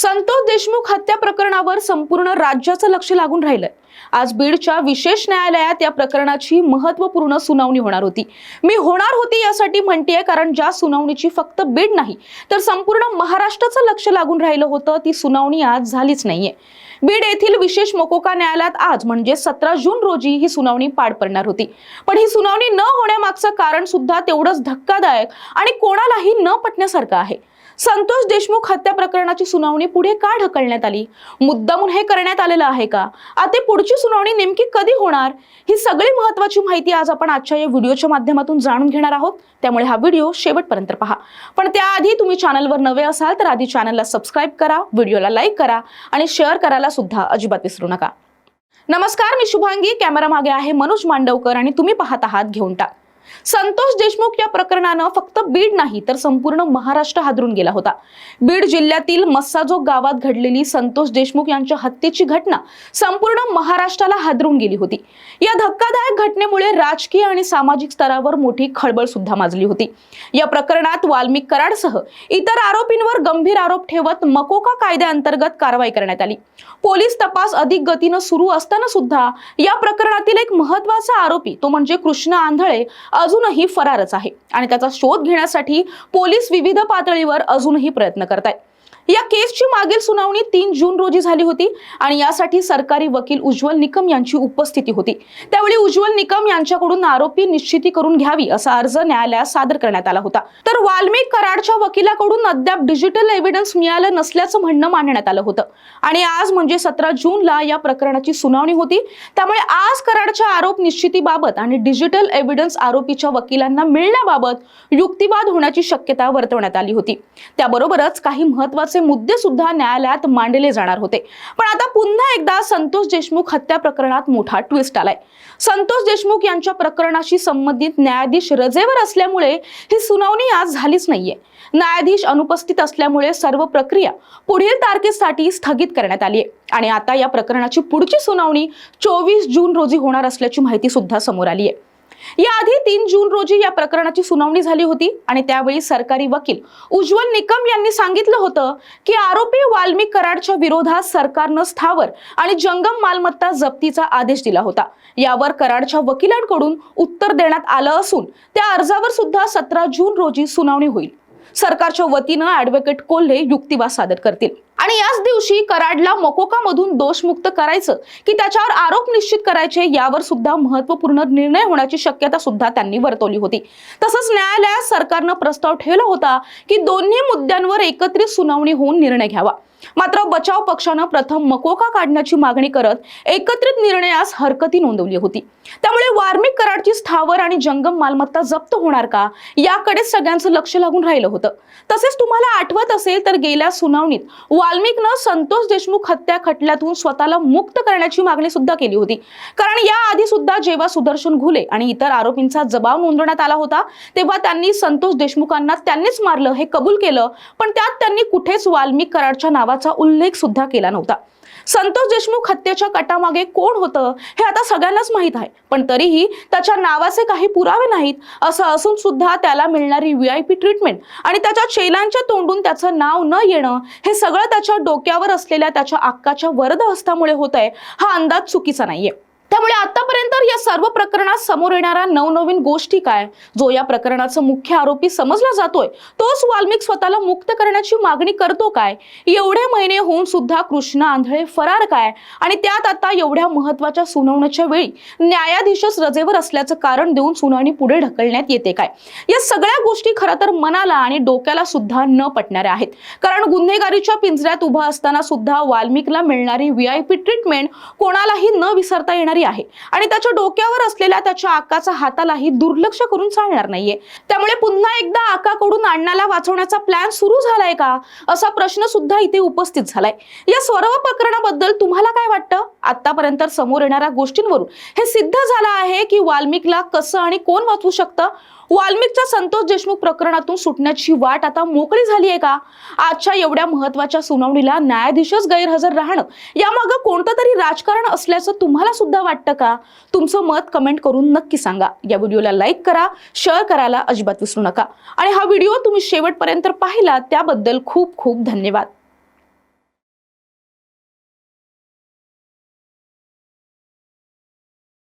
संतोष देशमुख हत्या प्रकरणावर संपूर्ण राज्याचं लक्ष लागून राहिलंय. आज बीडच्या विशेष न्यायालयात या प्रकरणाची महत्त्वपूर्ण सुनावणी होणार होती. मी होणार होती यासाठी म्हणतेय कारण ज्या सुनावणीची फक्त बीड नाही तर संपूर्ण महाराष्ट्राचं लक्ष लागून राहिलं होतं ती सुनावणी आज झालीच नाहीये. बीड येथील विशेष मोकोका न्यायालयात आज म्हणजे सतरा जून रोजी ही सुनावणी पार पडणार होती. पण ही सुनावणी न होण्यामागचं कारण सुद्धा तेवढंच धक्कादायक आणि कोणालाही न पटण्यासारखं आहे. संतोष देशमुख हत्या प्रकरणाची सुनावणी पुढे का ढकलण्यात आली? मुद्दामून हे करण्यात आलेलं आहे का? आता पुढची सुनावणी नेमकी कधी होणार? ही सगळी महत्वाची माहिती आज आपण आजच्या या व्हिडिओच्या माध्यमातून जाणून घेणार आहोत. त्यामुळे हा व्हिडिओ शेवटपर्यंत पहा. पण त्याआधी तुम्ही चॅनलवर नवे असाल तर आधी चॅनलला सबस्क्राईब करा व्हिडिओला लाईक करा आणि शेअर करायला सुद्धा अजिबात विसरू नका. नमस्कार मी शुभांगी. कॅमेरा मागे आहे मनोज मांडवकर आणि तुम्ही पाहत आहात घेऊन टाक. संतोष देशमुख या प्रकरणानं फक्त बीड नाही तर संपूर्ण महाराष्ट्र हादरून गेला होता. बीड जिल्ह्यातील मस्साजोग गावात घडलेली संतोष देशमुख यांच्या हत्येची घटना संपूर्ण महाराष्ट्राला हादरून गेली होती. या धक्कादायक घटनेमुळे राजकीय आणि सामाजिक स्तरावर मोठी खळबळ सुद्धा माजली होती. या प्रकरणात वाल्मिक कराडसह इतर आरोपींवर गंभीर आरोप ठेवत मकोका कायद्याअंतर्गत कारवाई करण्यात आली. पोलीस तपास अधिक गतीनं सुरू असताना सुद्धा या प्रकरणातील एक महत्त्वाचा आरोपी तो म्हणजे कृष्ण आंधळे अजूनही फरारच आहे. आणि त्याचा शोध घेण्यासाठी पोलीस विविध पातळीवर अजूनही प्रयत्न करत आहेत या केसची मागील सुनावणी तीन जून रोजी झाली होती आणि यासाठी सरकारी वकील उज्ज्वल निकम यांची उपस्थिती होती. त्यावेळी उज्ज्वल निकम यांच्याकडून आरोपी निश्चिती करून घ्यावी असा अर्ज न्यायालयात सादर करण्यात आला होता. तर वाल्मिक कराडच्या वकिलाकडून अद्याप डिजिटल एव्हिडन्स मिळालं नसल्याचं म्हणणं मांडण्यात आलं होतं. आणि आज म्हणजे सतरा जूनला या प्रकरणाची सुनावणी होती. त्यामुळे आज कराडच्या आरोप निश्चितीबाबत आणि डिजिटल एव्हिडन्स आरोपीच्या वकिलांना मिळण्याबाबत युक्तिवाद होण्याची शक्यता वर्तवण्यात आली होती. त्याबरोबरच काही महत्त्वाचे मुद्दे सुद्धा न्यायालयात मांडले जाणार होते. पण आता पुन्हा एकदा संतोष देशमुख हत्या प्रकरणात मोठा ट्विस्ट आलाय. संतोष देशमुख यांच्या प्रकरणाशी संबंधित न्यायाधीश रजेवर असल्यामुळे ही सुनावणी आज झालीच नाहीये. न्यायाधीश अनुपस्थित असल्यामुळे सर्व प्रक्रिया पुढील तारखेसाठी स्थगित करण्यात आली आहे आणि आता या प्रकरणाची पुढची सुनावणी चोवीस जून रोजी होणार असल्याची माहिती सुद्धा समोर आली आहे याआधी तीन जून रोजी या प्रकरणाची सुनावणी झाली होती आणि त्यावेळी सरकारी वकील उज्ज्वल निकम यांनी सांगितलं होतं की आरोपी वाल्मिक कराडच्या विरोधात सरकारनं स्थावर आणि जंगम मालमत्ता जप्तीचा आदेश दिला होता. यावर कराडच्या वकिलांकडून उत्तर देण्यात आलं असून त्या अर्जावर सुद्धा सतरा जून रोजी सुनावणी होईल. सरकारच्या वतीनं ऍडव्होकेट कोल्हे युक्तिवाद सादर करतील. आणि याच दिवशी कराडला मकोकामधून दोषमुक्त करायचं की त्याच्यावर आरोप निश्चित करायचे यावर सुद्धा महत्त्वपूर्ण निर्णय होण्याची शक्यता सुद्धा त्यांनी वर्तवली होती. तसंच न्यायालयात सरकारनं प्रस्ताव ठेवला होता की दोन्ही मुद्द्यांवर एकत्रित सुनावणी होऊन निर्णय घ्यावा. मात्र बचाव पक्षानं प्रथम मकोका काढण्याची मागणी करत एकत्रित निर्णयास हरकती नोंदवली होती. त्यामुळे वार्मिक कराडची स्थावर आणि जंगम मालमत्ता जप्त होणार का याकडे सगळ्यांचं लक्ष लागून राहिलं होतं. तसेच तुम्हाला आठवत असेल तर गेल्या सुनावणीत वाल्मिकनं संतोष देशमुख हत्या खटल्यातून स्वतःला मुक्त करण्याची मागणी सुद्धा केली होती. कारण या आधी सुद्धा जेव्हा सुदर्शन घुले आणि इतर आरोपींचा जबाब नोंदवण्यात आला होता तेव्हा त्यांनी संतोष देशमुखांना त्यांनीच मारलं हे कबूल केलं पण त्यात त्यांनी कुठेच वाल्मिक कराडच्या नावाचा उल्लेख सुद्धा केला नव्हता. संतोष देशमुख हत्येच्या कटामागे कोण होतं हे आता सगळ्यांनाच माहीत आहे. पण तरीही त्याच्या नावाचे काही पुरावे नाहीत असं असून सुद्धा त्याला मिळणारी व्ही आय पी ट्रीटमेंट आणि त्याच्या चेलांच्या तोंडून त्याचं नाव न येणं हे सगळं त्याच्या डोक्यावर असलेल्या त्याच्या अक्काच्या वरदहस्तामुळे होत आहे हा अंदाज चुकीचा नाहीये. त्यामुळे आतापर्यंत या सर्व प्रकरणात समोर येणाऱ्या नवनवीन गोष्टी काय? जो या प्रकरणाचा मुख्य आरोपी समजला जातोय तोच वाल्मिक स्वतःला मुक्त करण्याची मागणी करतो काय? एवढे महिने होऊन सुद्धा कृष्ण आंधळे फरार काय? आणि त्यात आता एवढ्या महत्त्वाच्या सुनावण्याच्या वेळी न्यायाधीशच रजेवर असल्याचं कारण देऊन सुनावणी पुढे ढकलण्यात येते काय? या सगळ्या गोष्टी खरं तर मनाला आणि डोक्याला सुद्धा न पटणाऱ्या आहेत. कारण गुन्हेगारीच्या पिंजऱ्यात उभा असताना सुद्धा वाल्मिकला मिळणारी व्ही आय पी ट्रीटमेंट कोणालाही न विसरता येणारी आहे. आणि त्याच्या डोक्यावर असलेल्या त्याच्या आकाचा हातालाही दुर्लक्ष करून चालणार नाहीये. त्यामुळे पुन्हा एकदा आकाकडून अण्णाला वाचवण्याचा प्लॅन सुरू झालाय का? असा प्रश्न सुद्धा इथे उपस्थित झालाय. या सर्व प्रकरणाबद्दल तुम्हाला काय वाटतं? आतापर्यंत समोर येणाऱ्या गोष्टींवरून हे सिद्ध झालं आहे की वाल्मिकला कसं आणि कोण वाचवू शकतं? वाल्मिकच्या संतोष देशमुख प्रकरणातून सुटण्याची वाट आता मोकळी झाली आहे का? आजच्या एवढ्या महत्त्वाच्या सुनावणीला न्यायाधीशच गैरहजर राहणं यामागं कोणतं तरी राजकारण असल्याचं तुम्हाला सुद्धा वाटतं का? तुमचं मत कमेंट करून नक्की सांगा. या व्हिडिओला लाईक करा शेअर करायला अजिबात विसरू नका. आणि हा व्हिडिओ तुम्ही शेवटपर्यंत पाहिला त्याबद्दल खूप खूप धन्यवाद.